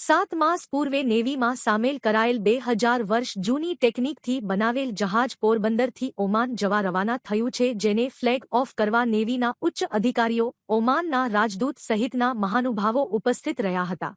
સાત માસ પૂર્વે નેવીમાં સામેલ કરાયેલ બે હજાર વર્ષ જૂની ટેકનિકથી બનાવેલ જહાજ પોરબંદરથી ઓમાન જવા રવાના થયું છે, જેને ફ્લેગ ઓફ કરવા નેવીના ઉચ્ચ અધિકારીઓ ઓમાનના રાજદૂત સહિતના મહાનુભાવો ઉપસ્થિત રહ્યા હતા.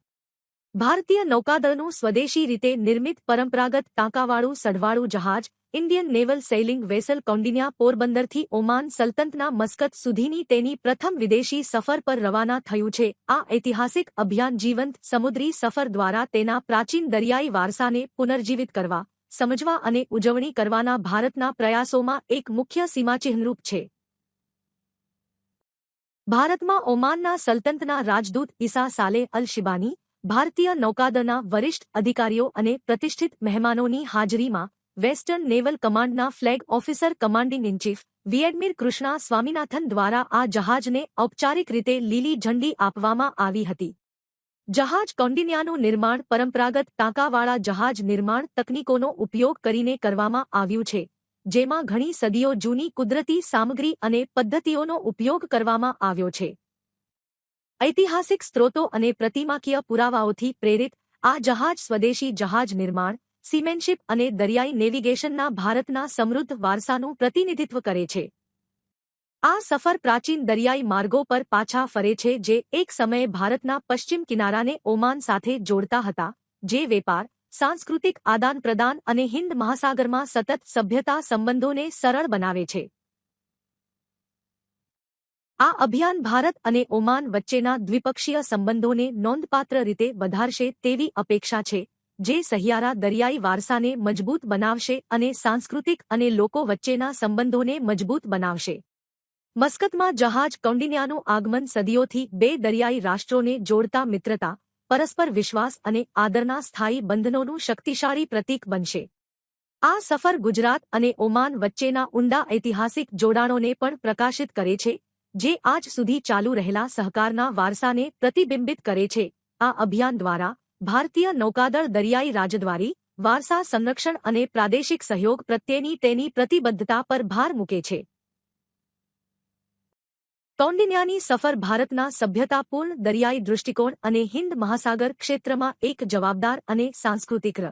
ભારતીય નૌકાદળનું સ્વદેશી રીતે નિર્મિત પરંપરાગત ટાંકાવાળું સઢવાળું જહાજ, Indian naval sailing vessel Kaundinya પોરબંદરથી Oman સલ્તનતના મસ્કત સુધીની તેની પ્રથમ વિદેશી સફર પર રવાના થયું છે. આ ઐતિહાસિક અભિયાન જીવંત સમુદ્રી સફર દ્વારા તેના પ્રાચીન દરિયાઈ વારસાને પુનર્જીવિત કરવા, સમજવા અને ઉજવણી કરવાના ભારતના પ્રયાસોમાં એક મુખ્ય સીમાચિહ્નરૂપ છે. ભારતમાં ઓમાનના સલ્તનતના રાજદૂત ઈસા સાલે અલ શિબાની ભારતીય નૌકાદળના વરિષ્ઠ અધિકારીઓ અને પ્રતિષ્ઠિત મહેમાનોની હાજરીમાં વેસ્ટર્ન નેવલ કમાન્ડના flag officer commanding in chief vice admiral Krishna Swaminathan દ્વારા આ જહાજને ઔપચારિક રીતે લીલી ઝંડી આપવામાં આવી હતી. જહાજ કૌંડિન્યાનું નિર્માણ પરંપરાગત ટાંકાવાળા જહાજ નિર્માણ તકનીકોનો ઉપયોગ કરીને કરવામાં આવ્યું છે, જેમાં ઘણી સદીઓ જૂની કુદરતી સામગ્રી અને પદ્ધતિઓનો ઉપયોગ કરવામાં આવ્યો છે. ઐતિહાસિક સ્ત્રોતો અને પ્રતિમાકીય પુરાવાઓથી પ્રેરિત આ જહાજ સ્વદેશી જહાજ નિર્માણ, સિમેનશિપ અને દરિયાઈ નેવિગેશનના ભારતના સમૃદ્ધ વારસાનું પ્રતિનિધિત્વ કરે છે. આ સફર પ્રાચીન દરિયાઈ માર્ગો પર પાછા ફરે છે જે એક સમયે ભારતના પશ્ચિમ કિનારાને ઓમાન સાથે જોડતા હતા, જે વેપાર, સાંસ્કૃતિક આદાનપ્રદાન અને હિન્દ મહાસાગરમાં સતત સભ્યતા સંબંધોને સરળ બનાવે છે. આ અભિયાન ભારત અને ઓમાન વચ્ચેના દ્વિપક્ષીય સંબંધોને નોંધપાત્ર રીતે વધારશે તેવી અપેક્ષા છે, જે સહિયારા દરિયાઈ વારસાને મજબૂત બનાવશે અને સાંસ્કૃતિક અને લોકો વચ્ચેના સંબંધોને મજબૂત બનાવશે. મસ્કતમાં જહાજ કૌંડિન્યાનું આગમન સદીઓથી બે દરિયાઈ રાષ્ટ્રોને જોડતા મિત્રતા, પરસ્પર વિશ્વાસ અને આદરના સ્થાયી બંધનોનું શક્તિશાળી પ્રતીક બનશે. આ સફર ગુજરાત અને ઓમાન વચ્ચેના ઊંડા ઐતિહાસિક જોડાણોને પણ પ્રકાશિત કરે છે જે આજ સુધી ચાલુ રહેલા સહકારના વારસાને પ્રતિબિંબિત કરે છે. આ અભિયાન દ્વારા ભારતીય નૌકાદળ દરિયાઈ રાજદ્વારી, વારસા સંરક્ષણ અને પ્રાદેશિક સહયોગ પ્રત્યેની તેની પ્રતિબદ્ધતા પર ભાર મૂકે છે. કૌંડિન્યાની સફર ભારતના સભ્યતાપૂર્ણ દરિયાઈ દૃષ્ટિકોણ અને હિન્દ મહાસાગર ક્ષેત્રમાં એક જવાબદાર અને સાંસ્કૃતિક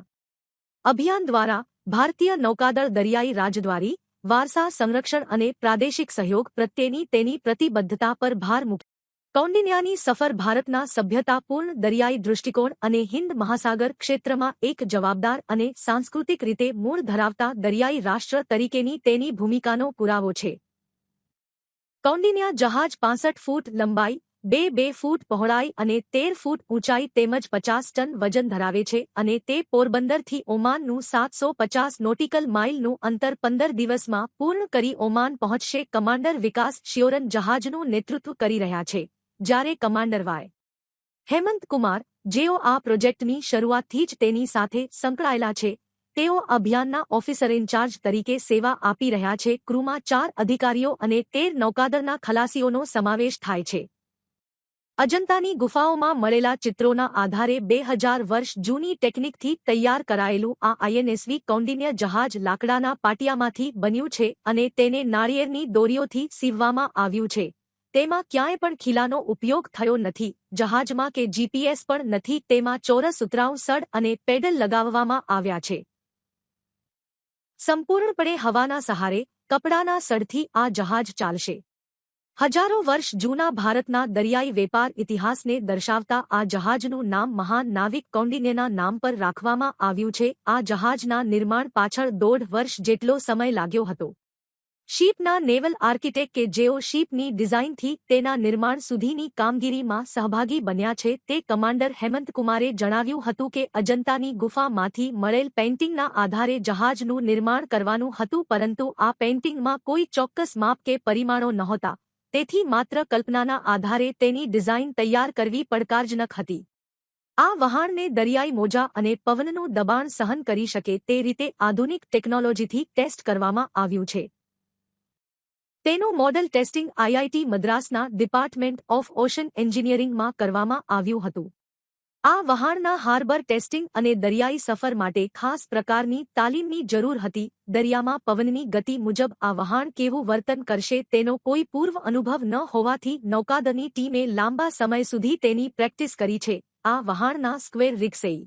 અભિયાન દ્વારા ભારતીય નૌકાદળ દરિયાઈ રાજદ્વારી વારસા સંરક્ષણ અને પ્રાદેશિક સહયોગ પ્રત્યેની તેની પ્રતિબદ્ધતા પર ભાર મૂક્યો કૌંડિન્યાની સફર ભારતના સભ્યતાપૂર્ણ દરિયાઈ દૃષ્ટિકોણ અને હિન્દ મહાસાગર ક્ષેત્રમાં એક જવાબદાર અને સાંસ્કૃતિક રીતે મૂળ ધરાવતા દરિયાઈ રાષ્ટ્ર તરીકેની તેની ભૂમિકાનો પુરાવો છે. કૌંડિન્યા જહાજ પાસઠ ફૂટ લંબાઈ બે બે ફૂટ પહોળાઈ અને તેર ફૂટ ઊંચાઈ તેમજ પચાસ ટન વજન ધરાવે છે અને તે પોરબંદરથી ઓમાનનું સાતસો પચાસ નોટિકલ માઇલનું અંતર પંદર દિવસમાં પૂર્ણ કરી ઓમાન પહોંચશે. કમાન્ડર વિકાસ શિયોરન જહાજનું નેતૃત્વ કરી રહ્યા છે. જ્યારે કમાન્ડર વાય. હેમંત કુમાર, જેઓ આ પ્રોજેક્ટની શરૂઆતથી જ તેની સાથે સંકળાયેલા છે, તેઓ અભિયાનના ઓફિસર ઇન્ચાર્જ તરીકે સેવા આપી રહ્યા છે. ક્રૂમાં ચાર અધિકારીઓ અને તેર નૌકાદળના ખલાસીઓનો સમાવેશ થાય છે. અજંતાની ગુફાઓમાં મળેલા ચિત્રોના આધારે બે હજાર વર્ષ જૂની ટેકનિકથી તૈયાર કરાયેલું આ આઈએનએસવી કૌંડિન્ય જહાજ લાકડાના પાટિયામાંથી બન્યું છે અને તેને નાળિયેરની દોરીઓથી સીવવામાં આવ્યું છે. તેમાં ક્યાંય પણ ખીલાનો ઉપયોગ થયો નથી. જહાજમાં કે જીપીએસ પણ નથી, તેમાં ચોરસ ઉતરાઉ સડ અને પેડલ લગાવવામાં આવ્યા છે. સંપૂર્ણપણે હવાના સહારે, કપડાના સડથી આ જહાજ ચાલશે. હજારો વર્ષ જૂના ભારતના દરિયાઈ વેપાર ઇતિહાસને દર્શાવતા આ જહાજનું નામ મહાન નાવિક કૌંડિન્યના નામ પર રાખવામાં આવ્યું છે. આ જહાજના નિર્માણ પાછળ દોઢ વર્ષ જેટલો સમય લાગ્યો હતો. શીપના નેવલ આર્કિટેક્ટ કે જેઓ શીપની ડિઝાઇનથી તેના નિર્માણ સુધીની કામગીરીમાં સહભાગી બન્યા છે તે કમાન્ડર હેમંતકુમારે જણાવ્યું હતું કે અજંતાની ગુફામાંથી મળેલ પેઇન્ટિંગના આધારે જહાજનું નિર્માણ કરવાનું હતું પરંતુ આ પેઇન્ટિંગમાં કોઈ ચોક્કસ માપ કે પરિમાણો નહોતા. તેથી માત્ર કલ્પનાના આધારે તેની ડિઝાઇન તૈયાર કરવી પડકારજનક હતી. આ વહાણને દરિયાઈ મોજા અને પવનનું દબાણ સહન કરી શકે તે રીતે આધુનિક ટેકનોલોજીથી ટેસ્ટ કરવામાં આવ્યું છે. તેનું મોડલ ટેસ્ટિંગ આઈઆઈટી મદ્રાસના ડિપાર્ટમેન્ટ ઓફ ઓશન એન્જિનિયરિંગમાં કરવામાં આવ્યું હતું. આ વહાણના હાર્બર ટેસ્ટિંગ અને દરિયાઈ સફર માટે ખાસ પ્રકારની તાલીમની જરૂર હતી. દરિયામાં પવનની ગતિ મુજબ આ વહાણ કેવું વર્તન કરશે તેનો કોઈ પૂર્વ અનુભવ ન હોવાથી નૌકાદળની ટીમે લાંબા સમય સુધી તેની પ્રેક્ટિસ કરી છે. આ વહાણના સ્ક્વેર રિક્સેઈ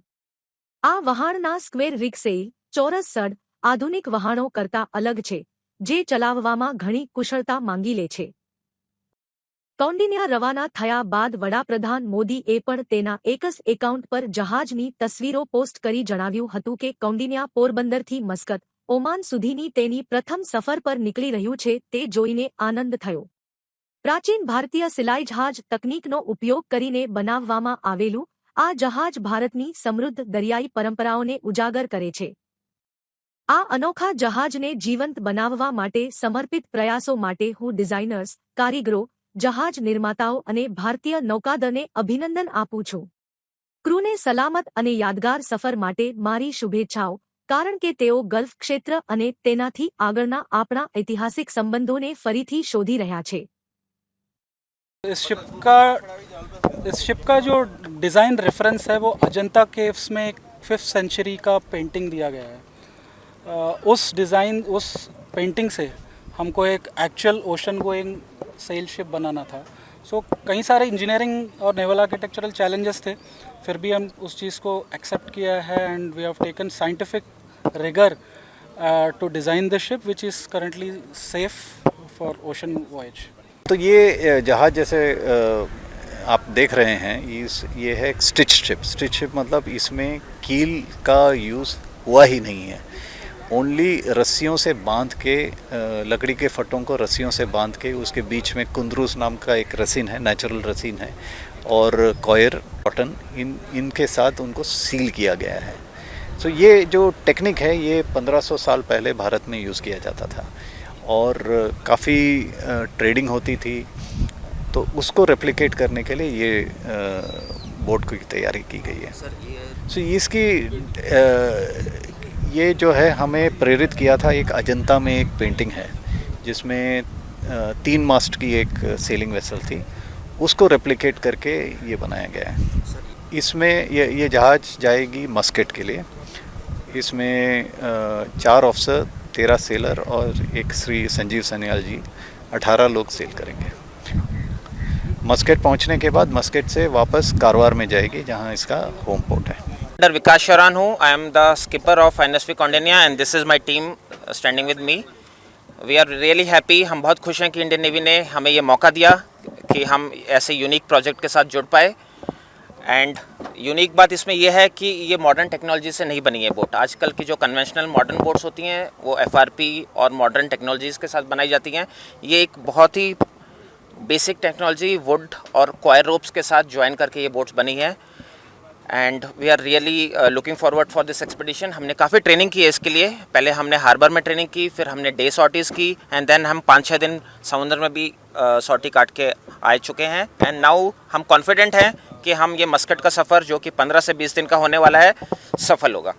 આ વહાણના સ્ક્વેર રિક્સેઈ ચોરસ સડ આધુનિક વહાણો કરતા અલગ છે, જે ચલાવવામાં ઘણી કુશળતા માંગી લે છે. કૌંડિન્યા રવાના થયા બાદ વડાપ્રધાન મોદીએ પણ તેના એકસ એકાઉન્ટ પર જહાજની તસવીરો પોસ્ટ કરી જણાવ્યું હતું કે કૌંડિન્યા પોરબંદરથી મસ્કત, ઓમાન સુધીની તેની પ્રથમ સફર પર નીકળી રહ્યું છે તે જોઈને આનંદ થયો. પ્રાચીન ભારતીય સિલાઈ જહાજ તકનીકનો ઉપયોગ કરીને બનાવવામાં આવેલું, આ જહાજ ભારતની સમૃદ્ધ દરિયાઈ પરંપરાઓને ઉજાગર કરે છે. આ અનોખા જહાજને જીવંત બનાવવા માટે સમર્પિત પ્રયાસો માટે હું ડિઝાઇનર્સ, કારીગરો જહાજ નિર્માતાઓ અને ભારતીય નૌકાદળને અભિનંદન આપું છું ક્રૂને સલામત અને યાદગાર સફર માટે મારી શુભેચ્છાઓ કારણ કે તેઓ ગલ્ફ ક્ષેત્ર અને તેનાથી આગળના આપણા ઐતિહાસિક સંબંધોને ફરીથી શોધી રહ્યા છે इस शिप का इस शिप का जो डिज़ाइन रेफरेंस है वो अजंता केव्स में एक फिफ्थ सेंचुरी का पेंटिंग दिया गया है अ, उस डिज़ाइन उस पेंटिंग से हमको एक actual ocean going cell ship बनाना था सो कई सारे इंजीनियरिंग और नेवल आर्किटेक्चरल चैलेंजेस थे फिर भी हम उस चीज़ को एक्सेप्ट किया है and we have taken scientific rigour to design the ship which is currently safe for ocean voyage तो ये जहाज़ जैसे आप देख रहे हैं, इस, ये है स्टिच शिप स्टिच शिप मतलब इसमें कील का यूज़ हुआ ही नहीं है। ओनली रस्सियों से बाँध के लकड़ी के फटों को रस्सियों से बाँध के उसके बीच में कुंदरूस नाम का एक रसीन है नेचुरल रसीन है और कॉयर कॉटन इन इनके साथ उनको सील किया गया है। सो ये जो टेक्निक है ये 1500 साल पहले भारत में यूज़ किया जाता था और काफ़ी ट्रेडिंग होती थी। तो उसको रेप्लिकेट करने के लिए ये बोट की तैयारी की गई है। सो so, इसकी ये जो है हमें प्रेरित किया था एक अजंता में एक पेंटिंग है, जिसमें तीन मास्ट की एक सेलिंग वेसल थी। उसको रेप्लिकेट करके ये बनाया गया है। इसमें ये ये जहाज़ जाएगी मस्केट के लिए। इसमें चार ऑफिसर तेरह सेलर और एक श्री संजीव सन्याल जी, अठारह लोग सेल करेंगे। मस्केट पहुँचने के बाद मस्केट से वापस कारवार में जाएगी, जहाँ इसका होम पोर्ट है। Commander Vikas Sharan हूँ. I am the skipper of N S V Kaundinya and this is my team standing with me we are really happy हम बहुत खुश हैं कि इंडियन नेवी ने हमें ये मौका दिया कि हम ऐसे यूनिक प्रोजेक्ट के साथ जुड़ पाए. एंड यूनिक बात इसमें यह है कि ये मॉडर्न टेक्नोलॉजी से नहीं बनी है बोट आजकल की जो कन्वेंशनल मॉडर्न बोट्स होती हैं, वो एफआरपी और मॉडर्न टेक्नोलॉजीज़ के साथ बनाई जाती हैं. ये एक बहुत ही बेसिक टेक्नोलॉजी वुड और क्वायर रोप्स के साथ ज्वाइन करके ये बोट्स बनी है. And we are really looking forward for this expedition हमने काफ़ी ट्रेनिंग की है इसके लिए। पहले हमने हार्बर में ट्रेनिंग की फिर हमने डे सॉटीज़ की एंड देन हम पाँच छः दिन समुद्र में भी सॉटी uh, काट के आ चुके हैं। एंड नाउ हम कॉन्फिडेंट हैं कि हम ये मस्कट का सफ़र जो कि 15 से 20 दिन का होने वाला है सफल होगा।